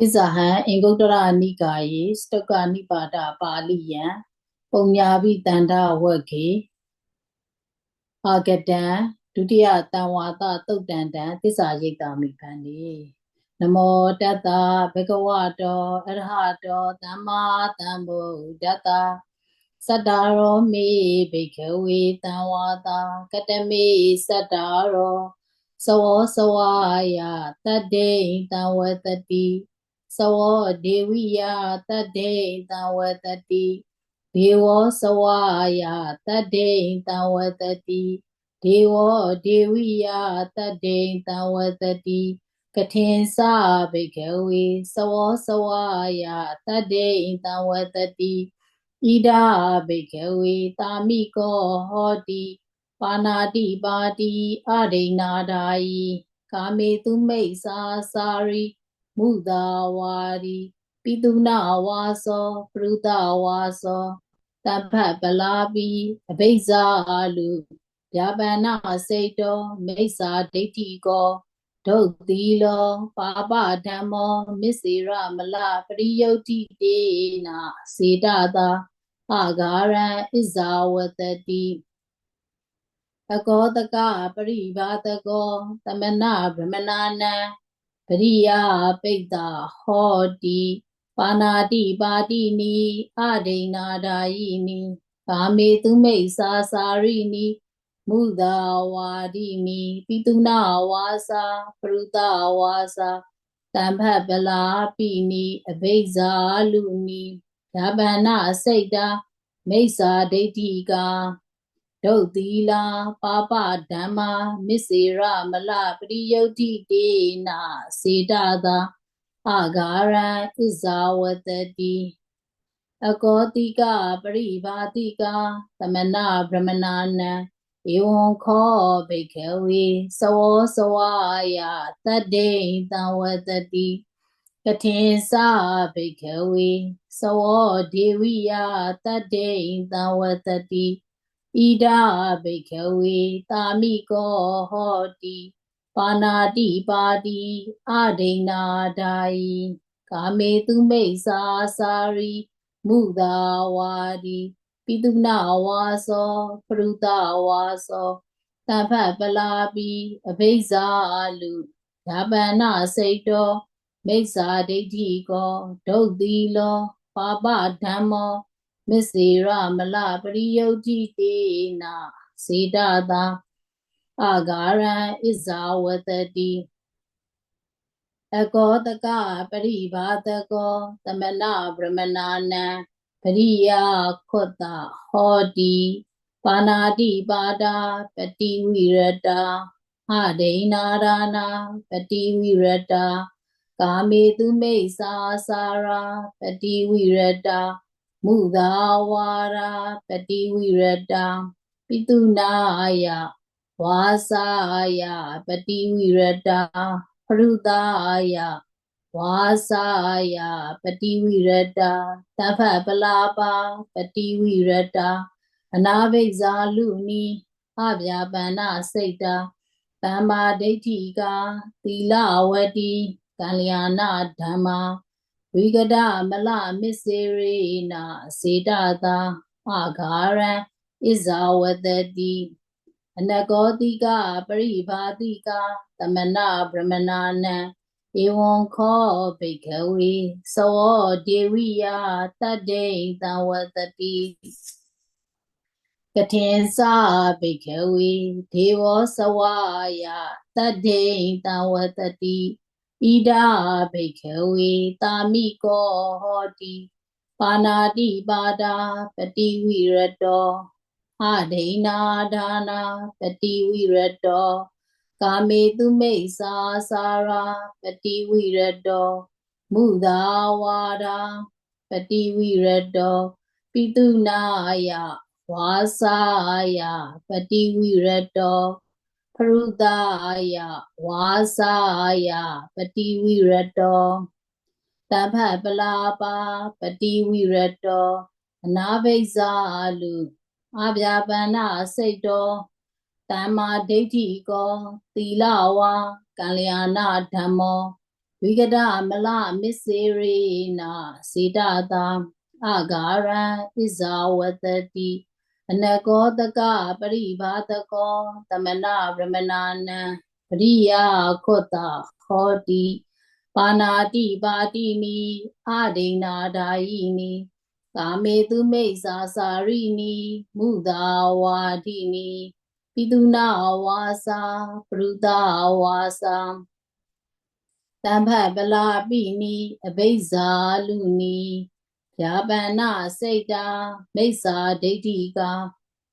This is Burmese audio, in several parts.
ဣဇဟံအင်္ဂုတ္တရနိကာယေစတုကနိပါဒပါဠိယံပုံညာပိတန္တဝက်ခေအာဂတံဒုတိယတံဝါဒသုတ်တန်တံသစ္စာရိတ်တာမိဖန်နေနမောတတ္တဘဂဝတောအရဟတောသမ္မာသမ္ဗုဒ္ဓတ္တစတ္တာရောမေဘိခဝေတံဝါဒကတမေစတ္တာရောသဝောသဝါယတတ္တေတံဝတတိ သဝောဒေဝိယတတ္တေတံဝတတိဒေဝောသဝါယတတ္တေတံဝတတိဒေဝောဒေဝိယတတ္တေတံဝတတိကထင်္စဘိကဝေသဝောသဝါယတတ္တေတံဝတတိဣဒာဘိကဝေတာမိကောဟောတိပါဏာတိပါတိအဒိနာဒာယီကာမေတုမိတ်စာစာရိ မုသာဝါရီပိတုနာဝါသောပရုဒဝါသောတပ္ဖပလာပိအဘိဇာလူဗျာပန္နစိတ်တောမိစ္ဆာဒိဋ္ဌိကောဒုတ်သီလောပါပဓမ္မောမစ္စေရမလပရိယုတ်တိတေနာစေတသာအာဂါရံဣဇာဝတတိအကောတကပရိဘာတကောသမဏဗြဟ္မနာနံ ပရိယပိတ္တာဟောတိပါဏာတိပါတိနိအဒိနာဒာယိနိကာမေတုမိတ်စာစာရိနိမုဒဝါဒိနိပိတုနာဝါစာပရုတဝါစာတံဖတ်ပလာပိနိအဘိဇာလူနိဓဗ္ဗနာစိတ်တာမိစ္ဆာဒိဋ္ဌိကာ ဒုတ်သီလာပါပဓမ္မာမစ္စေရမလပရိယုတ်တိတေနာစေတသာအာဂါရံဣဇာဝတတိအကောတိကပရိဘာတိကသမဏဗြဟ္မနာနံဧဝံခောဘိခဝေသဝောသဝါယတတ္တေတံဝတတိကထေသဘိခဝေသဝောဒေဝိယတတ္တေတံဝတတိ ဣဒာဘိခဝေတာမိကောဟောတိပါဏာတိပါတိအဒိနာဒာယီကာမေတုမိတ်စာစာရိမုသာဝါဒီပိတုနာဝါသောပရုဒဝါသောတဖတ်ပလာပိအဘိဇာလူဓာပန္နစိတ်တောမိစ္ဆာဒိဋ္ဌိကောဒုတ်တိလောပါပဓမ္မော မစ္စေရမလပရိယုတ်တိတေနာစေတသာအာဂါရံဣဇာဝတတိအကောတကပရိဘာတကောသမဏဗြဟ္မနာနံပရိယခောတဟောတိပါဏာတိပါဒာပတိဝိရတာဟဒိနာဒါနာပတိဝိရတာကာမေတုမိတ်စာစာရာပတိဝိရတာ မုသာဝါရာပတိဝိရတာပိတုနာယဝါစာယပတိဝိရတာပရုသာယဝါစာယပတိဝိရတာတဖပလာပါပတိဝိရတာအနာဘိဇာလူနီအဗျာပန္နစိတ်တာတမ္မာဒိဋ္ဌိကာသီလဝတိကလျာဏဓမ္မာ ဝိကဒမလမစ္စေရေနာစေတသာအာဂါရံဣဇာဝတတိအနကောတိကပရိဘာတိကသမဏဗြဟ္မနာနံဧဝံခောဘိကဝေသဝောဒေဝိယတတ္တေတံဝတတိကထေသဘိကဝေဒေဝောသဝါယတတ္တေတံဝတတိ ဣဒာဘိခဝေတာမိကောဟောတိပါဏာတိပါဒာပတိဝိရတောဟဒိနာဒါနာပတိဝိရတောကာမေတုမိတ်စာစာရာပတိဝိရတောမုသာဝါဒာပတိဝိရတောပိတုနာယဝါစာယပတိဝိရတောဖ ရုဒယဝါစာယပတိဝိရတောတပ္ဖပလာပါပတိဝိရတောအနာဘိဇာလူအဗျာပန္နစိတ်တောတမ္မာဒိဋ္ဌိကောသီလဝါကလျာဏဓမ္မောဝိကဒမလမစ္စေရေနာစေတသာအဂါရံဣဇာဝတတိ အနကောတကပရိဘာတကောသမဏဗရမနာနံပရိယခောတဟောတိပါဏာတိပါတိနိအဒိဏာဒာယိနိကာမေတုမိစ္ဆာစာရိနိမုသာဝါတိနိပိတုနာဝါစာပရုဒဝါစာတမ္ဖပလာပိနိအဘိဇာလူနိ ယာပန္နစိတ်တာမိစ္ဆာဒိဋ္ဌိကာ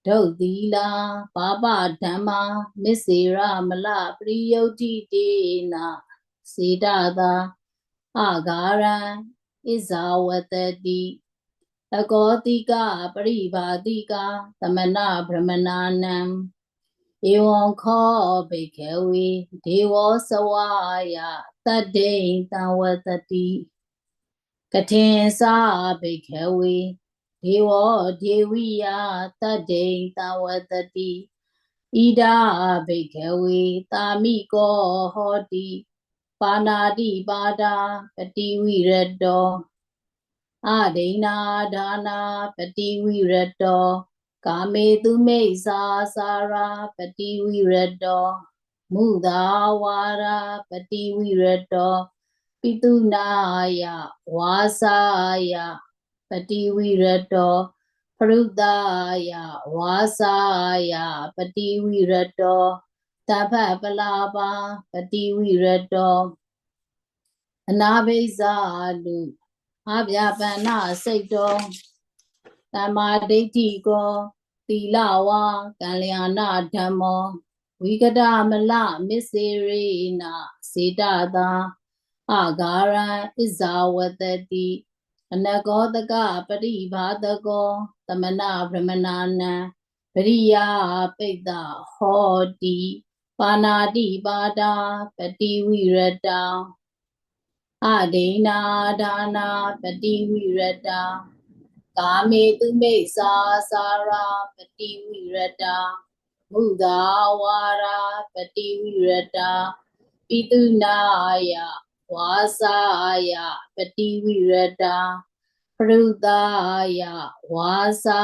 ဒုတ်သီလာပါပဓမ္မာမစ္စေရမလပရိယုတ်တိတေနာစေတသာအဂါရံဣဇာဝတတိအကောတိကပရိဘာတိကသမဏဗြဟ္မနာနံဧဝံခောဘိခေဝေဒေဝစဝါယတတ္တိတံဝတတိ ကထေသာဘိခေဝေဒေဝဒေဝိယတတ္တိတံဝတတိဣဒာဘိခေဝေတာမိကောဟောတိပါဏာတိပါဒာပတိဝိရတောအဒိနာဒါနာပတိဝိရတောကာမေတုမိစ္ဆာစာရာပတိဝိရတောမုသာဝါရာပတိဝိရတော ပိတုနာယဝါစာယပတိဝိရတောပရုဒ္ဒယဝါစာယပတိဝိရတောတဖပလာပါပတိဝိရတောအနာဘိဇာလူအဗျာပန္နစိတ်တော်တမ္မာဒိဋ္ဌိကောသီလဝါကံလျာဏဓမ္မောဝိကဒမလမစ္စေရေနာစေတသာ အာဂါရံဣဇာဝတတိအနကောတကပရိဘာတကောသမဏဗြဟ္မနာနံပရိယာပိတ္တဟောတိပါဏာတိပါဒာပတိဝိရတံအဒိနာဒါနာပတိဝိရတံကာမေတုမိစ္ဆာစာရာပတိဝိရတမုသာဝါရာပတိဝိရတပိတုနာယ ဝါစာယပတိဝိရတပရုဒာယဝါစာ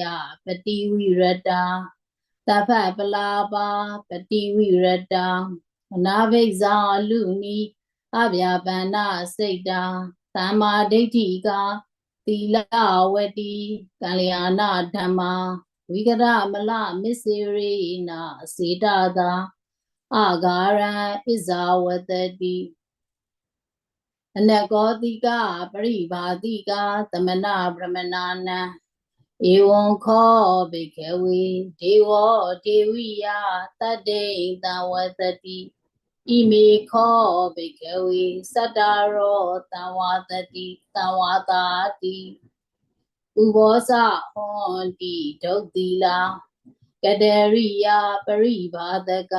ယပတိဝိရတတဖပလာပါပတိဝိရတအနာဘိဇာလူနီအဗျာပန္နစိတ်တာသမ္မာဒိဋ္ဌိကသီလဝတိကလျာဏဓမ္မာဝိကရမလမစ္စေရိနာစေတသာအာဂါရံဣဇာဝတတိ အနကောတိကပရိဘာတိကသမဏဗြဟ္မနာနံဧဝံခောဘိခေဝေဒေဝဒေဝိယတတ္တိတံဝတတိဣမေခောဘိကဝေစတ္တရောတံဝါတတိတံဝါတာတိဥဘောဇဟောတိဒုတ်တိလာကတရိယာပရိဘာတက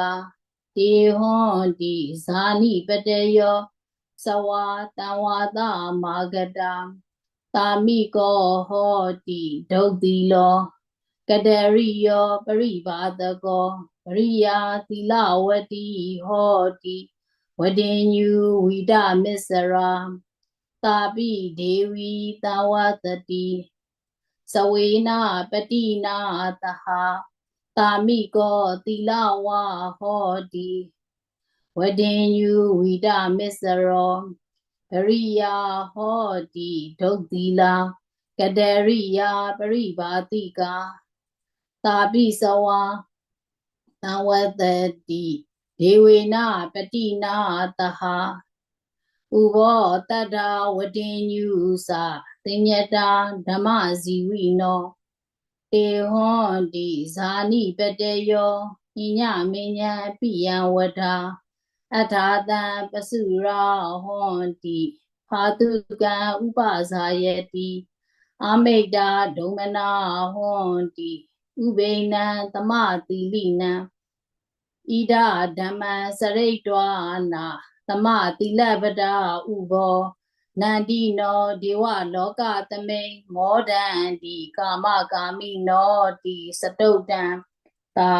တေဟောတိဇာနိပတယော သဝါတံဝါတမာဂတံတာမိကောဟောတိဒုတ်တိလောကတရိယောပရိဘာတကောပရိယာသီလဝတိဟောတိဝဒေညုဝိဒမစ္စရာတာပိဒေဝီတဝတတိစဝေနာပတိနာတဟတာမိကောသီလဝဟောတိ ဝဒေညုဝိဒမစ္စရောပရိယာဟောတိဒုတ်သီလာကတရိယာပရိဘာတိကာတာပိစဝါသဝတတိဒေဝေနပတိနာတဟဥဘောတတ္တဝတင်ညုသသင်္ညတာဓမ္မဇီဝိနောတေဟောတိဇာနိပတယောညညမညံပိယံဝထာ အထာတံပစုရာဟောတိဖာတုကံဥပဇာယတိအမိတ်တာဒုမနာဟောတိဥပိနံသမတိလိနံဣဒဓမ္မစရိတ်တောနာသမတိလပဒဥဘောနန္တိနောဒေဝလောကသမိန်မောဒံတိကာမကာမိနောတိစတုတံသာ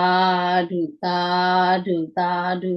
ဓုသာဓုသာဓု